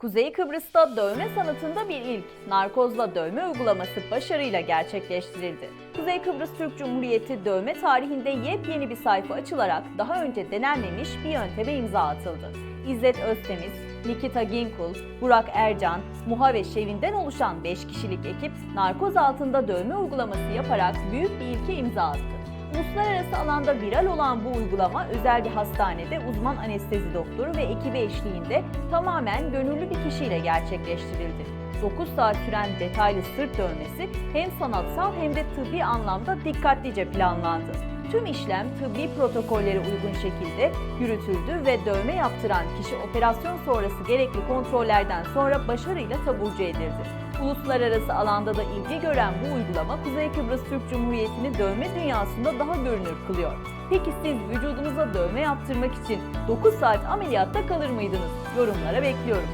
Kuzey Kıbrıs'ta dövme sanatında bir ilk, narkozla dövme uygulaması başarıyla gerçekleştirildi. Kuzey Kıbrıs Türk Cumhuriyeti dövme tarihinde yepyeni bir sayfa açılarak daha önce denenmemiş bir yönteme imza atıldı. İzzet Öztemiz, Nikita Ginkul, Burak Ercan, Muha ve Şevin'den oluşan 5 kişilik ekip narkoz altında dövme uygulaması yaparak büyük bir ilke imza attı. Uluslararası alanda viral olan bu uygulama özel bir hastanede uzman anestezi doktoru ve ekibi eşliğinde tamamen gönüllü bir kişiyle gerçekleştirildi. 9 saat süren detaylı sırt dövmesi hem sanatsal hem de tıbbi anlamda dikkatlice planlandı. Tüm işlem tıbbi protokollere uygun şekilde yürütüldü ve dövme yaptıran kişi operasyon sonrası gerekli kontrollerden sonra başarıyla taburcu edildi. Uluslararası alanda da ilgi gören bu uygulama Kuzey Kıbrıs Türk Cumhuriyeti'ni dövme dünyasında daha görünür kılıyor. Peki siz vücudunuza dövme yaptırmak için 9 saat ameliyatta kalır mıydınız? Yorumlara bekliyorum.